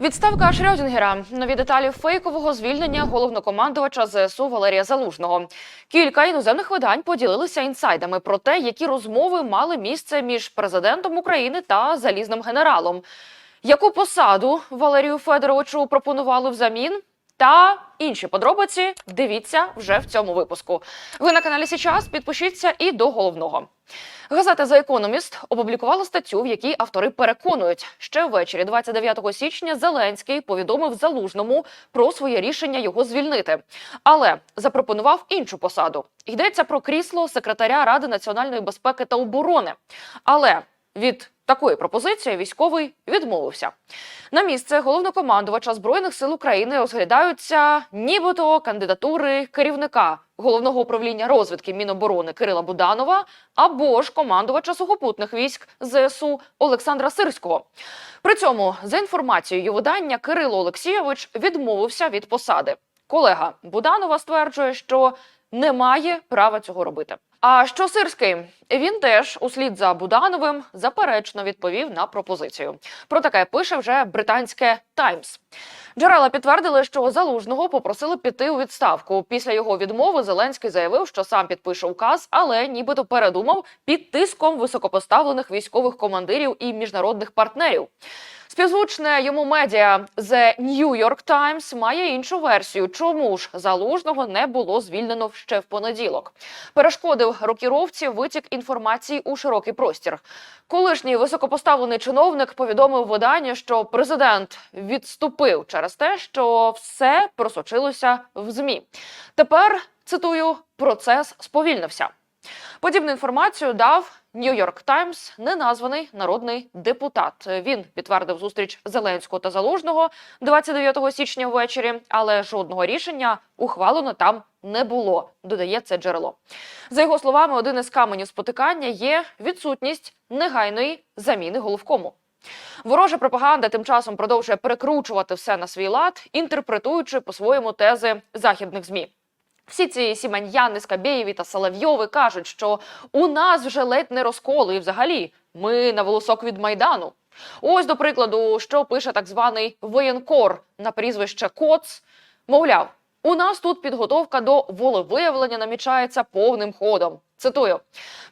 Відставка Шрёдінгера. Нові деталі фейкового звільнення головнокомандувача ЗСУ Валерія Залужного. Кілька іноземних видань поділилися інсайдами про те, які розмови мали місце між президентом України та залізним генералом. Яку посаду Валерію Федоровичу пропонували взамін? Та інші подробиці дивіться вже в цьому випуску. Ви на каналі Січас. Підпишіться і до головного. Газета The Economist опублікувала статтю, в якій автори переконують, ще ввечері 29 січня Зеленський повідомив залужному про своє рішення його звільнити, але запропонував іншу посаду. Йдеться про крісло секретаря Ради національної безпеки та оборони. Але від такої пропозиції військовий відмовився. На місце головнокомандувача збройних сил України розглядаються нібито кандидатури керівника головного управління розвідки Міноборони Кирила Буданова або ж командувача сухопутних військ ЗСУ Олександра Сирського. При цьому, за інформацією видання, Кирило Олексійович відмовився від посади. Колега Буданова стверджує, що не має права цього робити. А що Сирський? Він теж, услід за Будановим, заперечно відповів на пропозицію. Про таке пише вже британське Таймс. Джерела підтвердили, що залужного попросили піти у відставку. Після його відмови Зеленський заявив, що сам підпише указ, але нібито передумав під тиском високопоставлених військових командирів і міжнародних партнерів. Співзвучне йому медіа The New York Times має іншу версію, чому ж залужного не було звільнено ще в понеділок. Перешкодив рокіровці витік інформації у широкий простір. Колишній високопоставлений чиновник повідомив виданню, що президент відступив через те, що все просочилося в змі. Тепер цитую: процес сповільнився. Подібну інформацію дав Нью-Йорк Таймс неназваний народний депутат. Він підтвердив зустріч Зеленського та Залужного 29 січня ввечері, але жодного рішення ухвалено там не було. Додає це джерело. За його словами, один із каменів спотикання є відсутність негайної заміни головкому. Ворожа пропаганда тим часом продовжує перекручувати все на свій лад, інтерпретуючи по-своєму тези західних змі. Всі ці сіманьяни, Скабєєві та Соловйови кажуть, що у нас вже ледь не розколи, і взагалі ми на волосок від майдану. Ось, до прикладу, що пише так званий воєнкор на прізвище Коц. Мовляв, у нас тут підготовка до волевиявлення намічається повним ходом. Цитую: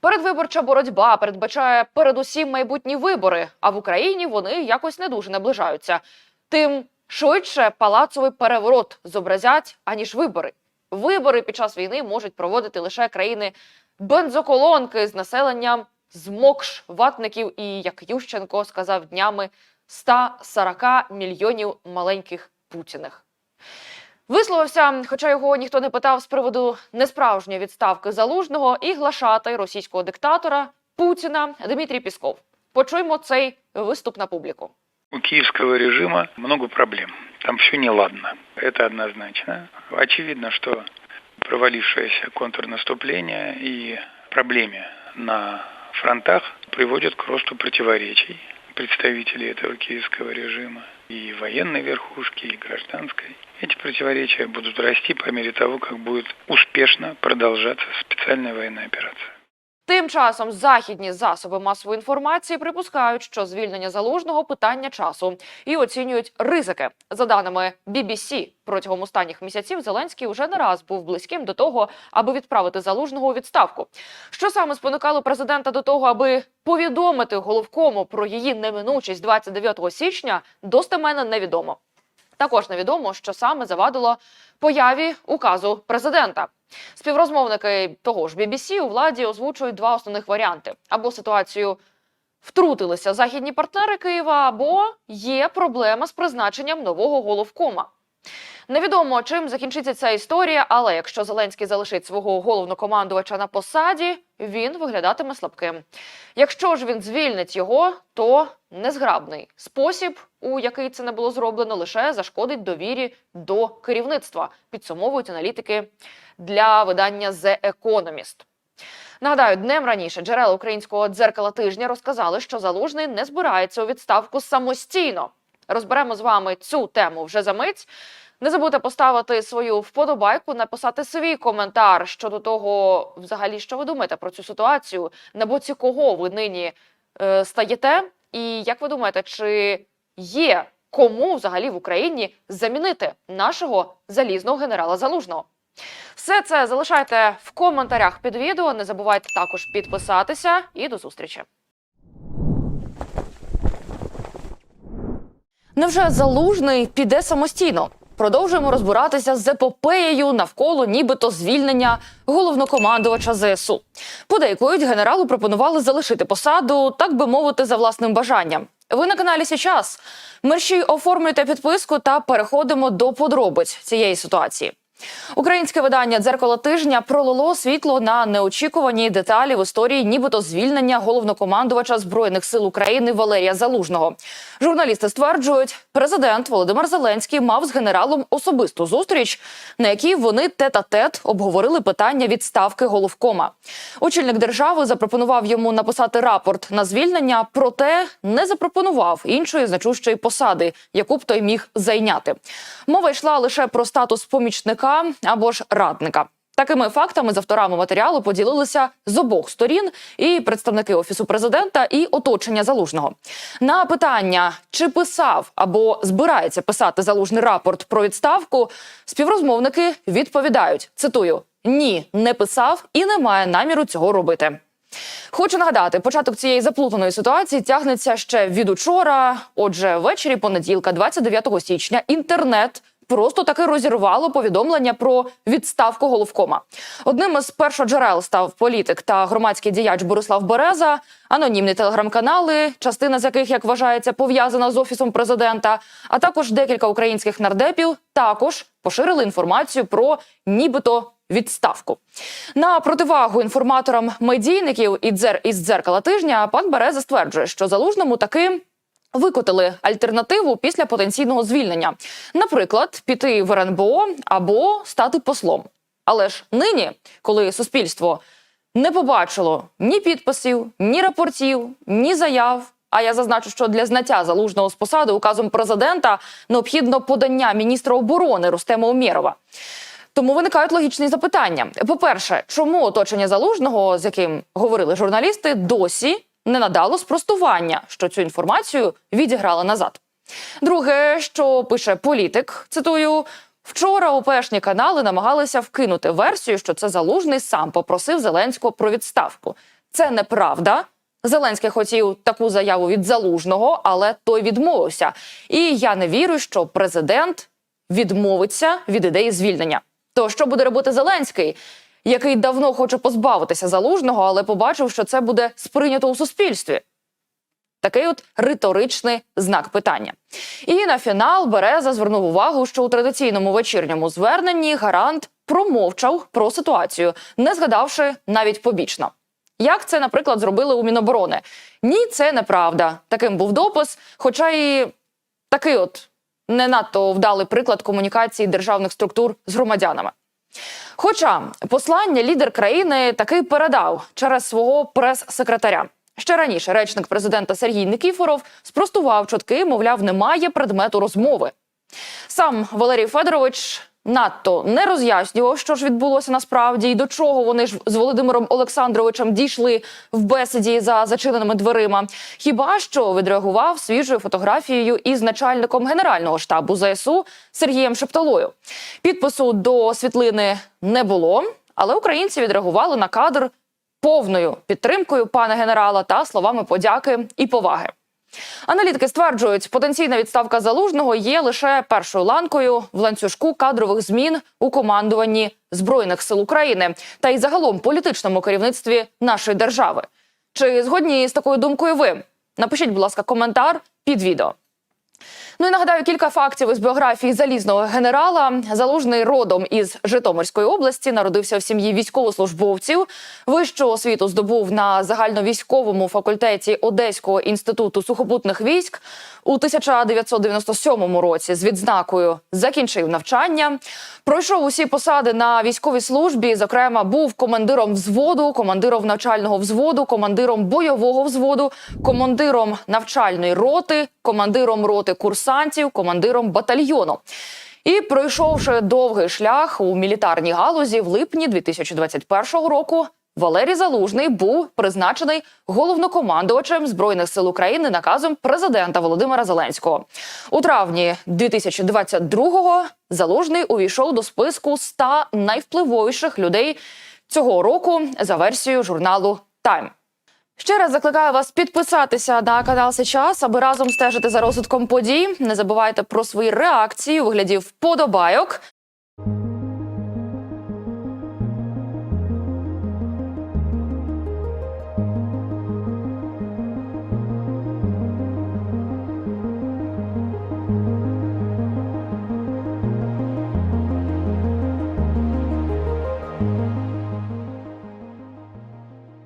передвиборча боротьба передбачає передусім майбутні вибори, а в Україні вони якось не дуже наближаються. Тим швидше палацовий переворот зобразять, аніж вибори. Вибори під час війни можуть проводити лише країни бензоколонки з населенням змокш ватників і, як Ющенко сказав днями, 140 мільйонів маленьких путіних. Висловився, хоча його ніхто не питав з приводу несправжньої відставки залужного і глашатай російського диктатора Путіна Дмитрій Пісков. Почуємо цей виступ на публіку. У киевского режима много проблем. Там все неладно. Это однозначно. Очевидно, что провалившееся контрнаступление и проблемы на фронтах приводят к росту противоречий представителей этого киевского режима и военной верхушки, и гражданской. Эти противоречия будут расти по мере того, как будет успешно продолжаться специальная военная операция. Тим часом західні засоби масової інформації припускають, що звільнення залужного питання часу і оцінюють ризики. За даними BBC, протягом останніх місяців Зеленський уже не раз був близьким до того, аби відправити залужного у відставку. Що саме спонукало президента до того, аби повідомити головкому про її неминучість 29 січня, достеменно невідомо. Також невідомо, що саме завадило появі указу президента. Співрозмовники того ж BBC у владі озвучують два основних варіанти: або ситуацію втрутилися західні партнери Києва, або є проблема з призначенням нового головкома. Невідомо чим закінчиться ця історія, але якщо Зеленський залишить свого головнокомандувача на посаді, він виглядатиме слабким. Якщо ж він звільнить його, то незграбний спосіб, у який це не було зроблено, лише зашкодить довірі до керівництва, підсумовують аналітики для видання The Economist. Нагадаю, днем раніше джерела українського дзеркала тижня розказали, що залужний не збирається у відставку самостійно. Розберемо з вами цю тему вже за мить. Не забудьте поставити свою вподобайку, написати свій коментар щодо того, взагалі, що ви думаєте про цю ситуацію, на боці кого ви нині е, стаєте, і як ви думаєте, чи є кому взагалі в Україні замінити нашого залізного генерала Залужного. Все це залишайте в коментарях під відео. Не забувайте також підписатися і до зустрічі. Невже залужний піде самостійно? Продовжуємо розбиратися з епопеєю навколо нібито звільнення головнокомандувача ЗСУ. Подейкують, генералу пропонували залишити посаду, так би мовити, за власним бажанням. Ви на каналі «Сейчас». Мерщій оформлюйте підписку та переходимо до подробиць цієї ситуації. Українське видання дзеркало тижня пролило світло на неочікувані деталі в історії, нібито звільнення головнокомандувача збройних сил України Валерія Залужного. Журналісти стверджують, президент Володимир Зеленський мав з генералом особисту зустріч, на якій вони тет-а-тет обговорили питання відставки головкома. Очільник держави запропонував йому написати рапорт на звільнення, проте не запропонував іншої значущої посади, яку б той міг зайняти. Мова йшла лише про статус помічника або ж радника. Такими фактами з авторами матеріалу поділилися з обох сторін і представники офісу президента, і оточення залужного. На питання, чи писав або збирається писати залужний рапорт про відставку, співрозмовники відповідають: цитую: ні, не писав і не має наміру цього робити. Хочу нагадати, початок цієї заплутаної ситуації тягнеться ще від учора. Отже, ввечері понеділка, 29 січня, інтернет. Просто таки розірвало повідомлення про відставку головкома. Одним із першоджерел став політик та громадський діяч Борислав Береза, анонімні телеграм-канали, частина з яких, як вважається, пов'язана з офісом президента, а також декілька українських нардепів також поширили інформацію про нібито відставку. На противагу інформаторам медійників і дзер із дзеркала тижня пан Береза стверджує, що залужному таки. Викотили альтернативу після потенційного звільнення, наприклад, піти в РНБО або стати послом. Але ж нині, коли суспільство не побачило ні підписів, ні рапортів, ні заяв. А я зазначу, що для зняття залужного з посади указом президента необхідно подання міністра оборони Рустема Умєрова. Тому виникають логічні запитання. По-перше, чому оточення залужного, з яким говорили журналісти, досі не надало спростування, що цю інформацію відіграли назад. Друге, що пише політик, цитую. Вчора ОПшні канали намагалися вкинути версію, що це залужний сам попросив Зеленського про відставку. Це неправда. Зеленський хотів таку заяву від залужного, але той відмовився. І я не вірю, що президент відмовиться від ідеї звільнення. То що буде робити Зеленський, який давно хоче позбавитися залужного, але побачив, що це буде сприйнято у суспільстві? Такий от риторичний знак питання. І на фінал Береза звернув увагу, що у традиційному вечірньому зверненні гарант промовчав про ситуацію, не згадавши навіть побічно. Як це, наприклад, зробили у Міноборони? Ні, це неправда. Таким був допис, хоча і такий от не надто вдалий приклад комунікації державних структур з громадянами. Хоча послання лідер країни таки передав через свого прес-секретаря. Ще раніше речник президента Сергій Никіфоров спростував чутки, мовляв, немає предмету розмови. Сам Валерій Федорович надто не роз'яснював, що ж відбулося насправді, і до чого вони ж з Володимиром Олександровичем дійшли в бесіді за зачиненими дверима. Хіба що відреагував свіжою фотографією із начальником генерального штабу ЗСУ Сергієм Шепталою. Підпису до світлини не було, але українці відреагували на кадр повною підтримкою пана генерала та словами подяки і поваги. Аналітики стверджують, потенційна відставка залужного є лише першою ланкою в ланцюжку кадрових змін у командуванні збройних сил України та й загалом політичному керівництві нашої держави. Чи згодні з такою думкою ви? Напишіть, будь ласка, коментар під відео. Ну і нагадаю кілька фактів із біографії залізного генерала. Залужний родом із Житомирської області народився в сім'ї військовослужбовців. Вищу освіту здобув на загальновійськовому факультеті Одеського інституту сухопутних військ. У 1997 році з відзнакою закінчив навчання. Пройшов усі посади на військовій службі. Зокрема, був командиром взводу, командиром навчального взводу, командиром бойового взводу, командиром навчальної роти, командиром роти курсантів, командиром батальйону. І пройшовши довгий шлях у мілітарній галузі, в липні 2021 року Валерій Залужний був призначений головнокомандувачем збройних сил України наказом президента Володимира Зеленського. У травні 2022-го Залужний увійшов до списку 100 найвпливовіших людей цього року за версією журналу Time. Ще раз закликаю вас підписатися на канал Сейчас, аби разом стежити за розвитком подій. Не забувайте про свої реакції у вигляді вподобайок.